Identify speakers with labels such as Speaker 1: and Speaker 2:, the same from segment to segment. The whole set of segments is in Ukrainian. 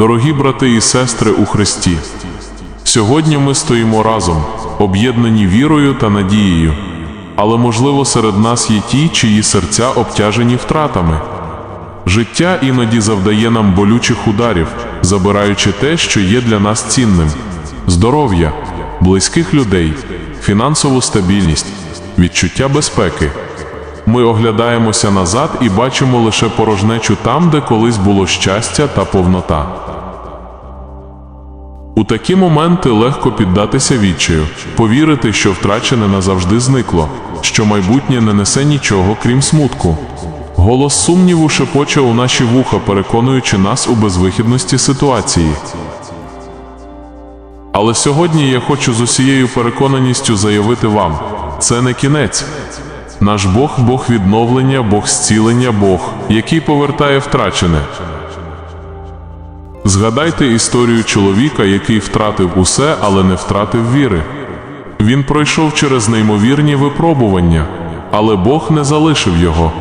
Speaker 1: Дорогі брати і сестри у Христі, сьогодні ми стоїмо разом, об'єднані вірою та надією, але можливо серед нас є ті, чиї серця обтяжені втратами. Життя іноді завдає нам болючих ударів, забираючи те, що є для нас цінним: здоров'я, близьких людей, фінансову стабільність, відчуття безпеки. Ми оглядаємося назад і бачимо лише порожнечу там, де колись було щастя та повнота. У такі моменти легко піддатися відчаю, повірити, що втрачене назавжди зникло, що майбутнє не несе нічого, крім смутку. Голос сумніву шепоче у наші вуха, переконуючи нас у безвихідності ситуації. Але сьогодні я хочу з усією переконаністю заявити вам: це не кінець. Наш Бог Бог відновлення, Бог зцілення, Бог, який повертає втрачене. Згадайте історію чоловіка, який втратив усе, але не втратив віри. Він пройшов через неймовірні випробування, але Бог не залишив його.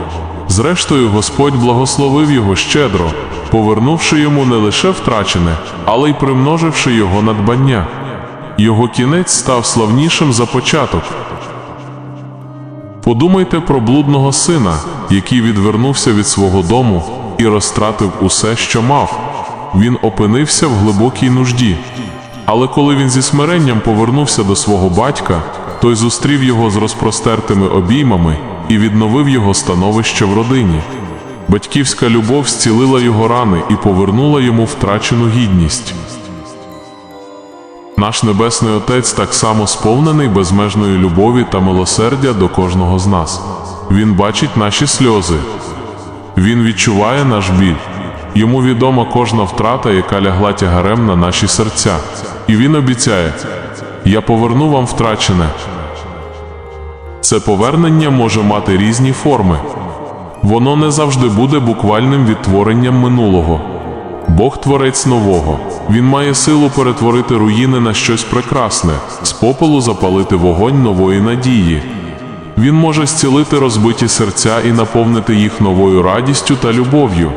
Speaker 1: Зрештою, Господь благословив його щедро, повернувши йому не лише втрачене, але й примноживши його надбання. Його кінець став славнішим за початок. Подумайте про блудного сина, який відвернувся від свого дому і розтратив усе, що мав. Він опинився в глибокій нужді. Але коли він зі смиренням повернувся до свого батька, той зустрів його з розпростертими обіймами і відновив його становище в родині. Батьківська любов зцілила його рани і повернула йому втрачену гідність. Наш Небесний Отець так само сповнений безмежної любові та милосердя до кожного з нас. Він бачить наші сльози, він відчуває наш біль. Йому відома кожна втрата, яка лягла тягарем на наші серця. І він обіцяє: Я поверну вам втрачене. Це повернення може мати різні форми. Воно не завжди буде буквальним відтворенням минулого. Бог творець нового. Він має силу перетворити руїни на щось прекрасне, з попелу запалити вогонь нової надії. Він може зцілити розбиті серця і наповнити їх новою радістю та любов'ю.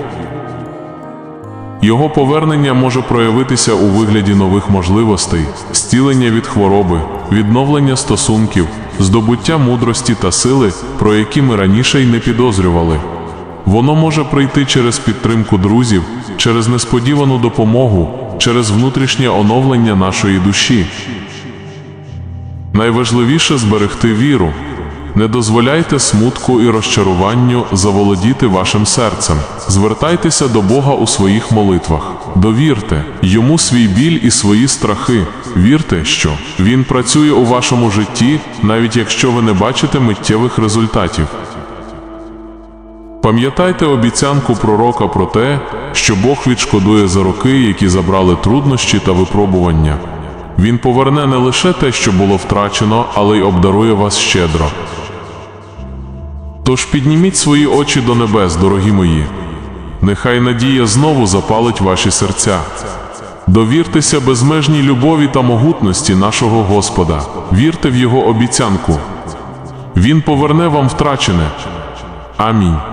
Speaker 1: Його повернення може проявитися у вигляді нових можливостей, зцілення від хвороби, відновлення стосунків, здобуття мудрості та сили, про які ми раніше й не підозрювали. Воно може прийти через підтримку друзів, через несподівану допомогу, через внутрішнє оновлення нашої душі. Найважливіше зберегти віру. Не дозволяйте смутку і розчаруванню заволодіти вашим серцем. Звертайтеся до Бога у своїх молитвах. Довірте йому свій біль і свої страхи. Вірте, що Він працює у вашому житті, навіть якщо ви не бачите миттєвих результатів. Пам'ятайте обіцянку пророка про те, що Бог відшкодує за роки, які забрали труднощі та випробування. Він поверне не лише те, що було втрачено, але й обдарує вас щедро. Тож підніміть свої очі до небес, дорогі мої. Нехай надія знову запалить ваші серця. Довіртеся безмежній любові та могутності нашого Господа. Вірте в Його обіцянку. Він поверне вам втрачене. Амінь.